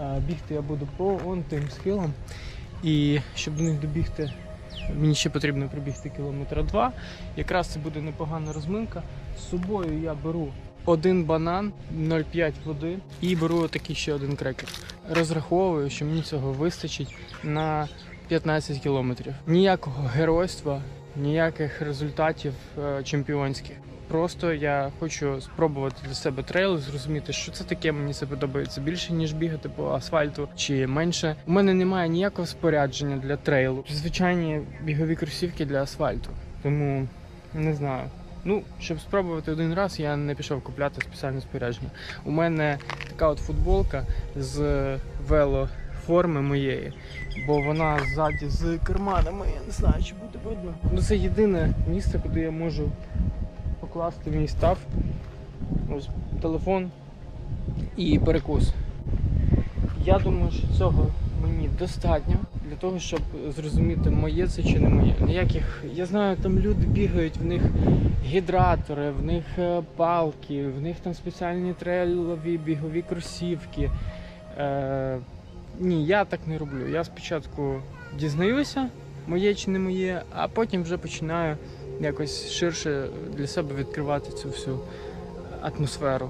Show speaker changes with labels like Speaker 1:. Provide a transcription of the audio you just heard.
Speaker 1: Е, Бігти я буду по он тим схилам. І щоб до них добігти, мені ще потрібно пробігти кілометра два. Якраз це буде непогана розминка. З собою я беру один банан, 0,5 води і беру такий ще один крекер. Розраховую, що мені цього вистачить на 15 кілометрів. Ніякого геройства, ніяких результатів е, чемпіонських. Просто я хочу спробувати для себе трейл, зрозуміти, що це таке. Мені це подобається більше ніж бігати по асфальту чи менше. У мене немає ніякого спорядження для трейлу. Звичайні бігові кросівки для асфальту. Тому не знаю. Ну, щоб спробувати один раз, я не пішов купляти спеціальне спорядження. У мене така от футболка з велоформи моєї, бо вона ззаді з карманами. Я не знаю, чи буде видно. Ну це єдине місце, куди я можу покласти мій став. Телефон і перекус. Я думаю, що цього мені достатньо для того, щоб зрозуміти, моє це чи не моє. Ніяких. Я знаю, там люди бігають, в них гідратори, в них е, палки, в них там спеціальні трейлові бігові кросівки. Е, ні, я так не роблю. Я спочатку дізнаюся, моє чи не моє, а потім вже починаю якось ширше для себе відкривати цю всю атмосферу.